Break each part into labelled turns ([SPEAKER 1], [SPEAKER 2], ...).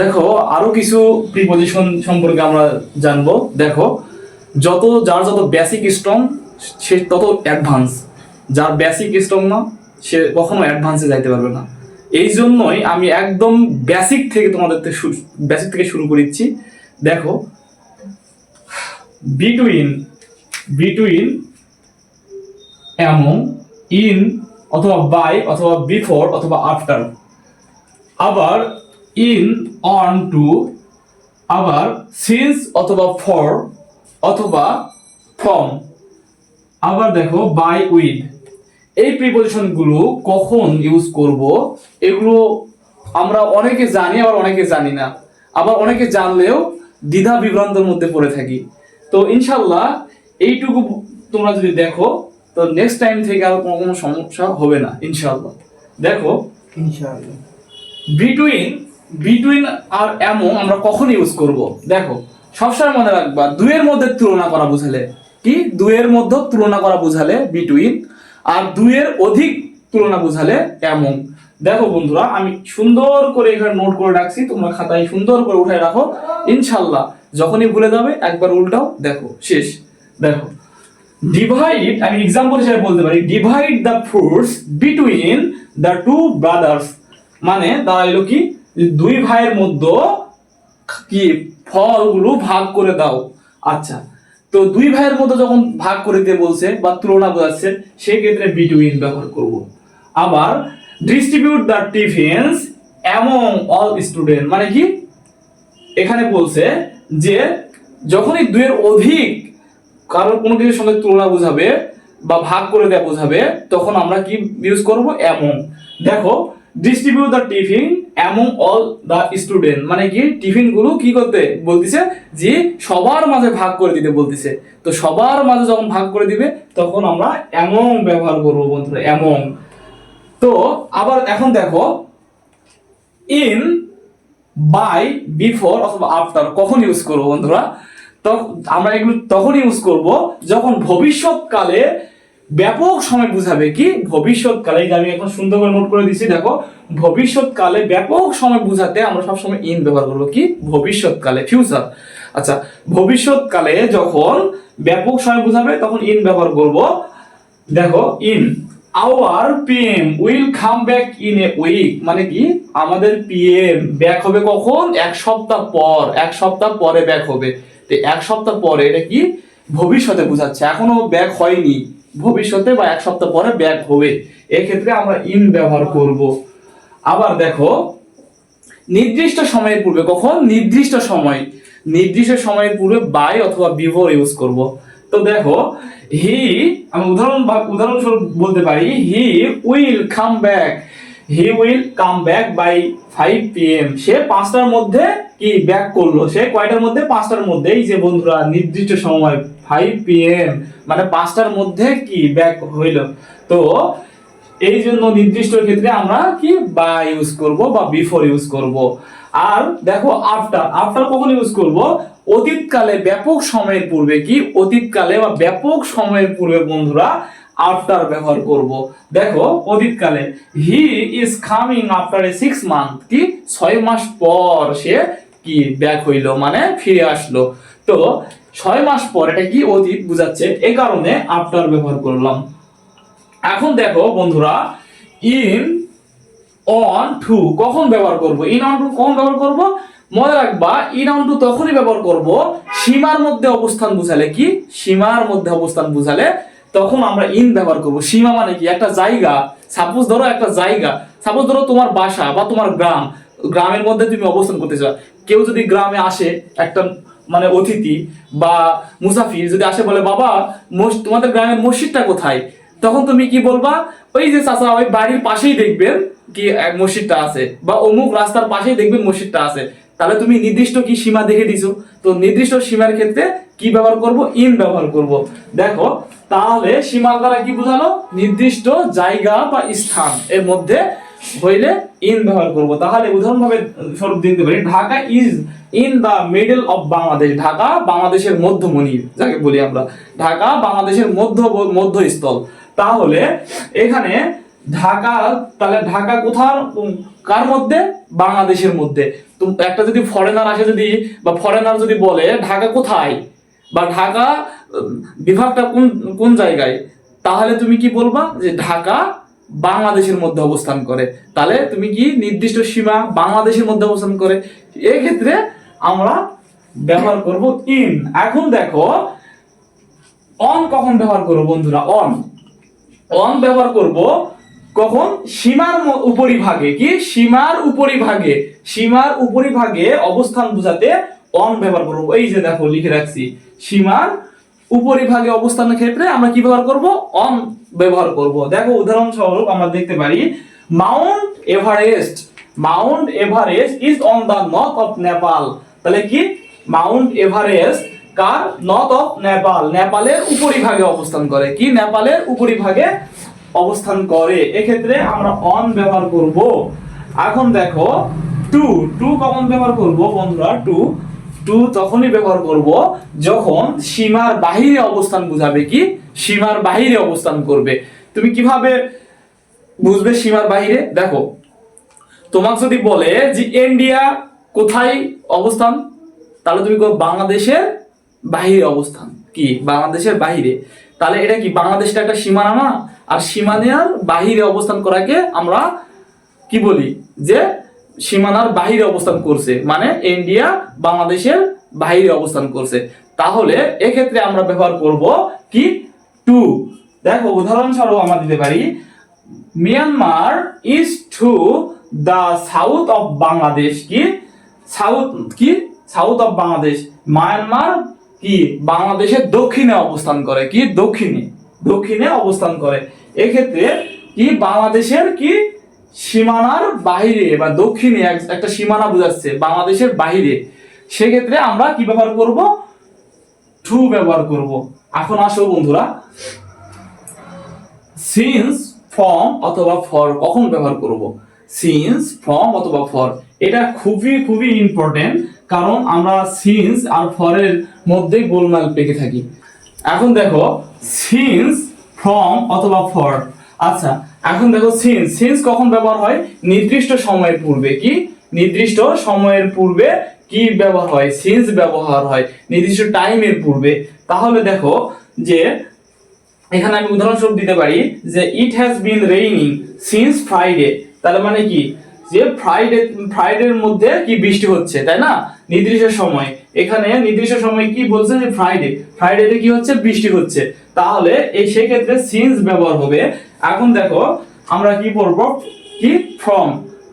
[SPEAKER 1] দেখো, আরও কিছু প্রিপজিশন সম্পর্কে আমরা জানব। দেখো, যত, যার যত বেসিক স্ট্রং সে তত অ্যাডভান্স যার বেসিক স্ট্রং না, সে কখনো অ্যাডভান্সে যাইতে পারবে না। এই জন্যই আমি একদম বেসিক থেকে তোমাদের বেসিক থেকে শুরু করেছি দেখো বিটুইন বিটুইন এমন ইন অথবা বাই অথবা বিফোর অথবা আফটার আবার ইন অন টু আবার সিন্স অথবা ফর অথবা ফ্রম আবার দেখো বাই উইথ এই প্রিপোজিশনগুলো কখন ইউজ করব এগুলো আমরা অনেকে জানি আবার অনেকে জানি না। আবার অনেকে জানলেও দ্বিধা বিভ্রান্তের মধ্যে পড়ে থাকি। তো ইনশাল্লাহ এইটুকু তোমরা যদি দেখো তো নেক্সট টাইম থেকে আর কোনো কোনো সমস্যা হবে না ইনশাল্লাহ। দেখো
[SPEAKER 2] ইনশাআল্লাহ
[SPEAKER 1] বিটুইন বিটুইন আর এমন আমরা কখন ইউজ করব? দেখো, সবসময় মনে রাখবা, দুইয়ের মধ্যে তুলনা করা বুঝালে। কি? দুইয়ের মধ্যে তুলনা করা বুঝালে বিটুইন আর দুইয়ের অধিক তুলনা বুঝালে এমন দেখো বন্ধুরা, আমি সুন্দর করে এখানে নোট করে রাখছি, তোমরা খাতায় সুন্দর করে উঠায় রাখো। ইনশাল্লাহ যখনই ভুলে যাবে, একবার উল্টাও, দেখো, শেষ। দেখো ডিভাইড আমি এক্সাম্পল হিসেবে বলতে পারি divide the fruits between the two brothers মানে দাঁড়াইলো কি? দুই ভাইয়ের মধ্যে কি ফলগুলো ভাগ করে দাও। আচ্ছা তো দুই ভাইয়ের মধ্যে যখন ভাগ করে দিতে বলছে বা তুলনা বোঝাচ্ছে সেই ক্ষেত্রে বিটুইন ব্যবহার করব। আবার distribute the tiffins among all student মানে কি? এখানে বলছে যে যখনই দুইয়ের অধিক কারোর কোনো কিছুর সঙ্গে তুলনা বোঝাবে বা ভাগ করে দেওয়া বোঝাবে, তখন আমরা কি ইউজ করব? এমন দেখো distribute the tiffin among all the student মানে কি? টিফিনগুলো কি করতে? বলতিছে যে সবার মাঝে ভাগ করে দিতে বলতিছে। তো সবার মাঝে যখন ভাগ করে দিবে, তখন আমরা এমন ব্যবহার করব বন্ধুরা এমন তো আবার এখন দেখো ইন বাই বিফোর অথবা আফটার কখন ইউজ করব বন্ধুরা? আমরা এগুলো তখন ইউজ করব যখন ভবিষ্যৎকালে ব্যাপক সময় বুঝাবে কি? ভবিষ্যৎকালে আমি এখন সুন্দর করে নোট করে দিচ্ছি, দেখো ভবিষ্যৎকালে ব্যাপক সময় বুঝাতে আমরা সবসময় ইন ব্যবহার করব কি? ভবিষ্যৎকালে ফিউচার আচ্ছা ভবিষ্যৎকালে যখন ব্যাপক সময় বুঝাবে তখন ইন ব্যবহার করব, দেখো in hour PM will come back in a week মানে কি? আমাদের পিএম ব্যাক হবে কখন? এক সপ্তাহ পর, এক সপ্তাহ পরে ব্যাক হবে। তো এক সপ্তাহ পরে এটা কি? ভবিষ্যতে বোঝাচ্ছে এখনও ব্যাক হয়নি। ভবিষ্যতে বা এক সপ্তাহ পরে ব্যাক হবে। এক্ষেত্রে আমরা ইন ব্যবহার করব। আবার দেখো, নির্দিষ্ট সময়ের পূর্বে, কখন? নির্দিষ্ট সময়। নির্দিষ্ট সময়ের পূর্বে বাই অথবা বিফোর ইউজ করব। তো দেখো হি আমি উদাহরণ উদাহরণস্বরূপ বলতে পারি he will come back he will come back by five P M সে পাঁচটার মধ্যে কি ব্যাক করল? সে কয়টার মধ্যে? পাঁচটার মধ্যে। এই যে বন্ধুরা, নির্দিষ্ট সময় ফাইভ পিএম মানে পাঁচটার মধ্যে কি ব্যাক হইল? তো এই জন্য নির্দিষ্ট ক্ষেত্রে আমরা কি বা ইউজ করব বা বিফোর ইউজ করব। আর দেখো আফটার আফটার কখন ইউজ করব? অতীতকালে ব্যাপক সময়ের পূর্বে কি? অতীতকালে বা ব্যাপক সময়ের পূর্বে বন্ধুরা আফটার ব্যবহার করব। দেখো অতীতকালে he is coming after a six month কি? ছয় মাস পর সে কি ব্যাক হইল মানে ফিরে আসলো। তো ছয় মাস পর এটা কি অতীত বুঝাচ্ছে? এ কারণে আফটার ব্যবহার করলাম। এখন দেখো বন্ধুরা ইন অন টু কখন ব্যবহার করব? ইন অন টু কখন ব্যবহার করব? মনে রাখবা ইন অন টু তখনই ব্যবহার করব, সীমার মধ্যে অবস্থান বুঝালে কি? সীমার মধ্যে অবস্থান বুঝালে তখন আমরা ইন ব্যবহার করব। সীমা মানে কি? একটা জায়গা। সাপোজ ধরো একটা জায়গা। সাপোজ ধরো তোমার বাসা বা তোমার গ্রাম। গ্রামের মধ্যে তুমি অবস্থান করতে চাও। কেউ যদি গ্রামে আসে, একটা মানে অতিথি বা মুসাফির যদি আসে বলে, বাবা তোমাদের গ্রামের মসজিদটা কোথায়? তখন তুমি কি বলবা? ওই যে চাচা, ওই বাড়ির পাশেই দেখবেন কি এক মসজিদটা আছে বা অমুক রাস্তার পাশেই দেখবেন মসজিদটা আছে। তাহলে তুমি নির্দিষ্ট কি সীমা দেখে দিছো? তো নির্দিষ্ট সীমার ক্ষেত্রে কি ব্যবহার করব? ইন ব্যবহার করব। দেখো, তাহলে সীমার দ্বারা কি বোঝালো? নির্দিষ্ট জায়গা বা স্থান এর মধ্যে হইলে ইন ব্যবহার করব। তাহলে উদাহরণ ভাবে স্বরূপ দিতে পারি, Dhaka is in the middle of Bangladesh Dhaka বাংলাদেশের মধ্যমণি, যাকে বলি আমরা। ঢাকা বাংলাদেশের মধ্য, মধ্যস্থল। তাহলে এখানে ঢাকা, তাহলে ঢাকা কোথার কার মধ্যে? বাংলাদেশের মধ্যে। তো একটা যদি ফরেনার আসে যদি, বা ফরেনার যদি বলে, ঢাকা কোথায়? বা ঢাকা বিভাগটা কোন কোন জায়গায়? তাহলে তুমি কি বলবা যে ঢাকা বাংলাদেশের মধ্যে অবস্থান করে। তাহলে তুমি কি নির্দিষ্ট সীমা বাংলাদেশের মধ্যে অবস্থান করে? এক্ষেত্রে আমরা ব্যবহার করব ইন এখন দেখো অন কখন ব্যবহার করব বন্ধুরা? অন অন ব্যবহার করব কখন? সীমার উপরিভাগে। কি? সীমার উপরিভাগে। সীমার উপরিভাগে অবস্থান বোঝাতে অন ব্যবহার করব। এই যে দেখো, লিখে রাখছি। সীমার উপরিভাগে অবস্থানের ক্ষেত্রে আমরা কি ব্যবহার করব? অন ব্যবহার করব। দেখো উদাহরণস্বরূপ আমরা দেখতে পারি mount Everest mount Everest is on the north of Nepal তাহলে কি? মাউন্ট এভারেস্ট কার? নর্থ অফ নেপাল নেপালের উপরিভাগে অবস্থান করে। কি নেপালের উপরিভাগে অবস্থান করে? এক্ষেত্রে আমরা অন ব্যবহার করব। এখন দেখো টু টু কখন ব্যবহার করব, বন্ধুরা টু টু তখনই ব্যবহার করব, যখন সীমার বাহিরে অবস্থান বুঝাবে কি? সীমার বাহিরে অবস্থান করবে। তুমি কীভাবে বুঝবে সীমার বাহিরে? দেখো, তোমাকে যদি বলে যে ইন্ডিয়া কোথায় অবস্থান, তাহলে তুমি বাংলাদেশের বাহিরে অবস্থান। কি? বাংলাদেশের বাহিরে। তাহলে এটা কি? বাংলাদেশটা একটা সীমানা না আর সীমানার বাহিরে অবস্থান করাকে আমরা কি বলি? যে সীমানার বাহিরে অবস্থান করছে মানে ইন্ডিয়া বাংলাদেশের বাহিরে অবস্থান করছে। তাহলে এক্ষেত্রে আমরা ব্যবহার করব কি? টু দেখো উদাহরণস্বরূপ আমরা দিতে পারি Myanmar is to the south of Bangladesh কি? সাউথ কি? সাউথ অফ বাংলাদেশ মায়ানমার কি? বাংলাদেশের দক্ষিণে অবস্থান করে। কি? দক্ষিণে। দক্ষিণে অবস্থান করে। এক্ষেত্রে কি? বাংলাদেশের কি? সীমানার বাইরে বা দক্ষিণে একটা সীমানা বোঝাচ্ছে বাংলাদেশের বাইরে সেক্ষেত্রে আমরা কি ব্যবহার করব? টু ব্যবহার করব। এখন আসো বন্ধুরা। সিন্স ফর্ম অথবা ফর কখন ব্যবহার করব? সিন্স ফ্রম অথবা ফর এটা খুবই খুবই ইম্পর্টেন্ট কারণ আমরা সিন্স আর ফরের মধ্যে গোলমাল পেকে থাকি। এখন দেখো সিন্স ফ্রম অথবা ফর আচ্ছা এখন দেখো সিন্স সিন্স কখন ব্যবহার হয়? নির্দিষ্ট সময়ের পূর্বে, কি? নির্দিষ্ট সময়ের পূর্বে কি ব্যবহার হয়? সিন্স ব্যবহার হয়, নির্দিষ্ট টাইমের পূর্বে। তাহলে দেখো যে, এখানে আমি উদাহরণস্বরূপ দিতে পারি যে it has been raining since Friday তাহলে মানে কি? যে ফ্রাইডে ফ্রাইডের মধ্যে কি বৃষ্টি হচ্ছে, তাই না? নির্দিষ্ট সময়। এখানে নির্দিষ্ট সময় কি বলছে যে ফ্রাইডে ফ্রাইডেতে কি হচ্ছে? বৃষ্টি হচ্ছে। তাহলে এই সেক্ষেত্রে সিন্স ব্যবহার হবে। এখন দেখো, আমরা কি পড়ব? কি? ফ্রম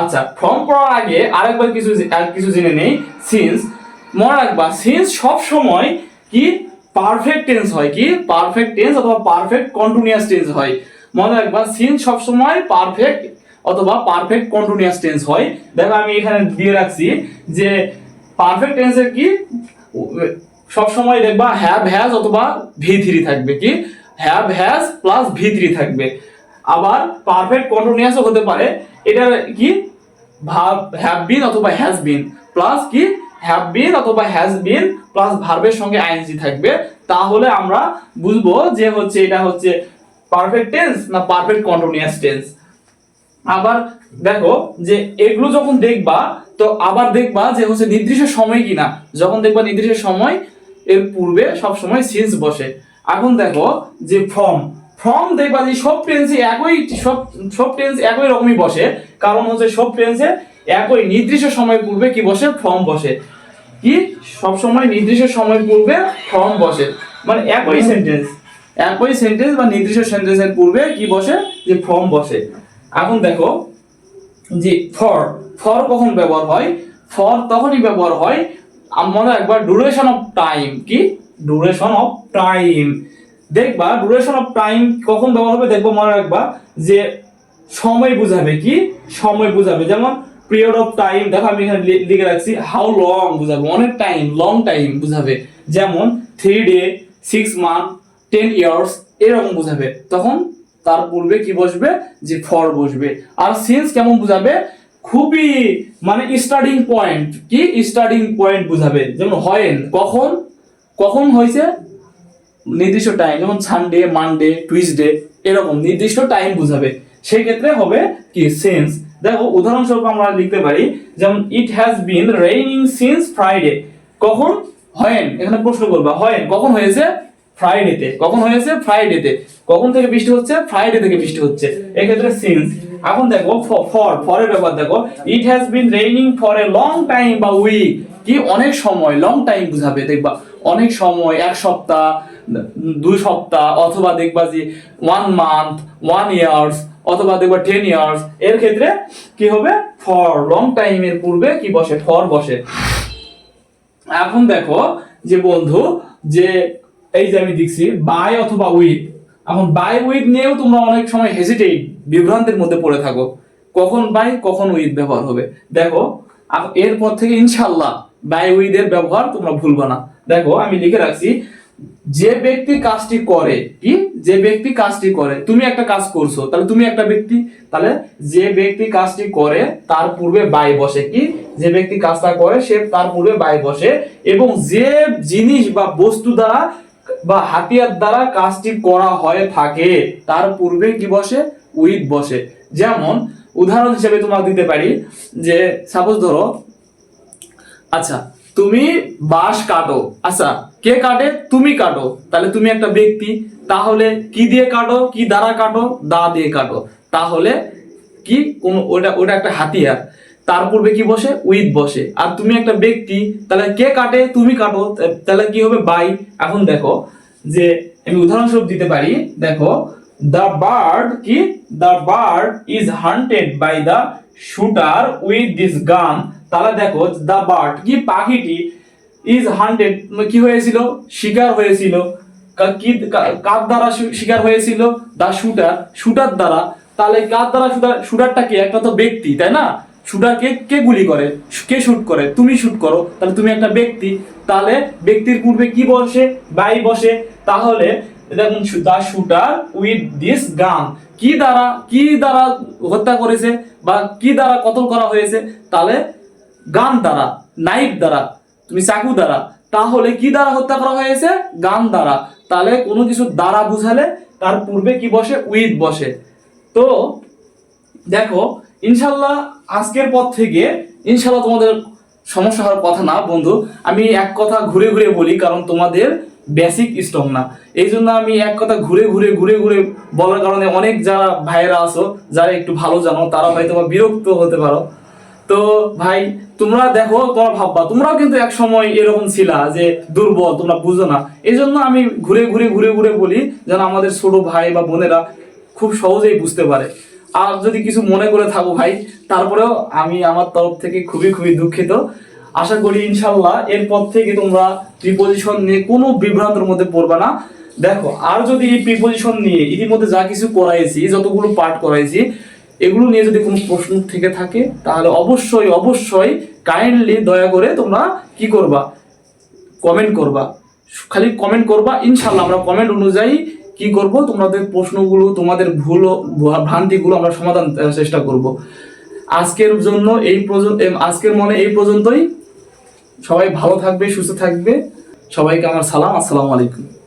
[SPEAKER 1] আচ্ছা ফ্রম পড়ার আগে আরেকবার কিছু কিছু জেনে নেই। সিন্স মনে রাখবা সিন্স সব সময় কি? পারফেক্ট টেন্স হয়। কি? পারফেক্ট টেন্স অথবা পারফেক্ট কন্টিনিউয়াস টেন্স হয়। মনে রাখবা সিন সব সময় পারফেক্ট অথবা পারফেক্ট কন্টিনিউয়াস টেন্স হয়। দেখো আমি এখানে দিয়ে রাখছি যে পারফেক্ট টেন্সের কি? সব সময় দেখবা হ্যাভ হ্যাজ অথবা ভি থ্রি থাকবে কি? Have has plus V three থাকবে। আবার পারফেক্ট কন্টিনিউয়াসও হতে পারে। এটা কি? ভাব হ্যাভ বিন অথবা হ্যাজ বিন প্লাস কি? হ্যাভ বিন অথবা হ্যাজ বিন প্লাস ভার্বের সঙ্গে আইএনজি থাকবে। তাহলে আমরা বুঝব যে হচ্ছে এটা হচ্ছে পারফেক্ট টেন্স না পারফেক্ট কন্টিনিউয়াস টেন্স আবার দেখো যে এগুলো যখন দেখবা, তো আবার দেখবা যে হচ্ছে নির্দিষ্ট সময় কিনা। যখন দেখবা নির্দিষ্ট সময়, এর পূর্বে সব সময় সিন্স বসে। এখন দেখো যে ফর্ম ফর্ম দেখবা যে সব টেন্সে একই, সব সব টেন্স একই রকমই বসে। কারণ হচ্ছে সব টেন্সে একই নির্দিষ্ট সময় পূর্বে কি বসে? ফর্ম বসে। কি? সব সময় নির্দিষ্ট সময় পূর্বে ফর্ম বসে। মানে একই সেন্টেন্স একই সেন্টেন্স বা নির্দিষ্ট সেন্টেন্সের পূর্বে কি বসে? যে ফর্ম বসে। এখন দেখো যে ফর ফর কখন ব্যবহার হয়? ফর তখনই ব্যবহার হয়, আম- মনে একবার ডুরেশন অফ টাইম কি? ডুরেশন অফ টাইম দেখবা ডুরেশন অফ টাইম কখন ব্যবহার হবে? দেখব, মনে রাখবা যে সময় বুঝাবে কি? সময় বুঝাবে। যেমন পিরিয়ড অফ টাইম দেখো আমি এখানে লিখে রাখছি হাউ লং বুঝাবে, অনেক টাইম লং টাইম বুঝাবে। যেমন three day six month ten years এরকম বুঝাবে। তখন তার পূর্বে কি বসবে? যে ফর বসবে। আর সিন্স কেমন বুঝাবে? খুবই মানে স্টার্টিং পয়েন্ট কি স্টার্টিং পয়েন্ট বুঝাবে। যেমন হয়েন কখন? কখন হয়েছে? নির্দিষ্ট টাইম যেমন সানডে মানডে টুইসডে এরকম নির্দিষ্ট টাইম বুঝাবে। সেই ক্ষেত্রে হবে কি সিন্স দেখো, উদাহরণস্বরূপ আমরা লিখতে পারি, যেমন it has been raining since Friday কখন? হয় এখানে প্রশ্ন করবা, হয় কখন হয়েছে? ফ্রাইডেতে কখন হয়েছে? ফ্রাইডেতে কখন থেকে বৃষ্টি হচ্ছে? ফ্রাইডে থেকে বৃষ্টি হচ্ছে। এক্ষেত্রে সিন্স এখন দেখো ফর ফরের ব্যাপার দেখো it has been raining for a long time বা উইক কি অনেক সময় লং টাইম বুঝাবে, দেখবা। অনেক সময়, এক সপ্তাহ দুই সপ্তাহ, অথবা দেখবা যে ওয়ান মান্থ ওয়ান ইয়ার্স অথবা দেখবা টেন ইয়ার্স এর ক্ষেত্রে কি হবে? ফর লং টাইমের পূর্বে কি বসে? ফর বসে। এখন দেখো যে বন্ধু, যে এই যে আমি দেখছি বাই অথবা উইথ এখন বাই উইথ নিয়েও তোমরা অনেক সময় হেজিটেট বিভ্রান্তের মধ্যে পড়ে থাকো। কখন বাই কখন উইথ ব্যবহার হবে। দেখো এরপর থেকে ইনশাল্লাহ বাই উইথ এর ব্যবহার তোমরা ভুলবা না। দেখো, আমি লিখে রাখছি, যে ব্যক্তি কাজটি করে, কি? যে ব্যক্তি কাজটি করে, তুমি একটা কাজ করছ, তাহলে তুমি একটা ব্যক্তি, তাহলে যে ব্যক্তি কাজটি করে, তার পূর্বে বাই বসে, কি? যে ব্যক্তি কাজটা করে, সে তার পূর্বে বাই বসে, এবং যে জিনিস বা বস্তু দ্বারা বা হাতিয়ার দ্বারা কাজটি করা হয়ে থাকে, তার পূর্বে কি বসে? উইথ বসে। যেমন, উদাহরণ হিসেবে তোমরা দিতে পারি যে সাপোজ ধরো আচ্ছা তুমি বাঁশ কাটো। আচ্ছা কে কাটে? তুমি কাটো। তাহলে তুমি একটা ব্যক্তি। তাহলে কি দিয়ে কাটো? কি দ্বারা কাটো? দা দিয়ে কাটো। তাহলে কি? কোন, ওটা ওটা একটা হাতিয়ার। তার পূর্বে কি বসে? উইথ বসে। আর তুমি একটা ব্যক্তি, তাহলে কে কাটে? তুমি কাটো। তাহলে কি হবে? বাই এখন দেখো যে আমি উদাহরণস্বরূপ দিতে পারি, দেখো দ্য বার্ড কি? The bird is hunted by the shooter with this gun তাহলে দেখো দ্য বার্ড কি? পাখিটি ইজ হান্টেড কি হয়েছিল? শিকার হয়েছিল। কা- কার দ্বারা শিকার হয়েছিল? দা শুটার শুটার দ্বারা। তাহলে কার দ্বারা শুটার শুটারটা কি? একটা তো ব্যক্তি, তাই না? শুটার কে গুলি করে? কে শুট করে? তুমি শুট করো। তাহলে তুমি একটা ব্যক্তি। তাহলে ব্যক্তির পূর্বে কি বসে? বাই বসে। তাহলে দেখুন দা শুটার উইথ দিস গান। কি দ্বারা কি দ্বারা হত্যা করেছে বা কি দ্বারা কতল করা হয়েছে? তাহলে গান দ্বারা, নাইফ দ্বারা, তুমি চাকু দ্বারা। তাহলে কি দ্বারা হত্যা করা হয়েছে? গান দ্বারা। তাহলে কোনো কিছু দ্বারা বুঝালে তার পূর্বে কি বসে? উইথ বসে। তো দেখো ইনশাল্লাহ আজকের পর থেকে ইনশাল্লাহ তোমাদের সমস্যা হওয়ার কথা না, বন্ধু। আমি এক কথা ঘুরে ঘুরে বলি, কারণ তোমাদের বেসিক স্ট্রং না। এই জন্য আমি এক কথা ঘুরে ঘুরে ঘুরে ঘুরে বলার কারণে অনেক যারা ভাইয়েরা আছো, যারা একটু ভালো জানো তারা হয়তো বা বিরক্ত হতে পারো। তো ভাই, তোমরা দেখো, তোমরা ভাববা, তোমরাও কিন্তু এক সময় এরকম ছিলা যে দুর্বল, তোমরা বুঝো না। এই জন্য আমি ঘুরে ঘুরে ঘুরে ঘুরে বলি, যেন আমাদের ছোট ভাই বা বোনেরা খুব সহজেই বুঝতে পারে। আর যদি কিছু মনে করে থাকো ভাই, তারপরেও আমি আমার তরফ থেকে খুবই খুবই দুঃখিত। আশা করি ইনশাল্লাহ এরপর থেকে তোমরা প্রিপোজিশন নিয়ে কোনো বিভ্রান্তের মধ্যে পড়বে না। দেখো, আর যদি এই প্রিপোজিশন নিয়ে ইতিমধ্যে যা কিছু করাইছি, যতগুলো পাঠ করাইছি, এগুলো নিয়ে যদি কোনো প্রশ্ন থেকে থাকে, তাহলে অবশ্যই অবশ্যই কাইন্ডলি দয়া করে তোমরা কি করবা? কমেন্ট করবা। খালি কমেন্ট করবা, ইনশাল্লাহ আমরা কমেন্ট অনুযায়ী কি করব? তোমাদের প্রশ্নগুলো, তোমাদের ভুল ভ্রান্তিগুলো আমরা সমাধান চেষ্টা করব। আজকের জন্য এই পর্যন্ত আজকের মনে এই পর্যন্তই। সবাই ভালো থাকবে, সুস্থ থাকবে। সবাইকে আমার সালাম, আসসালামু আলাইকুম।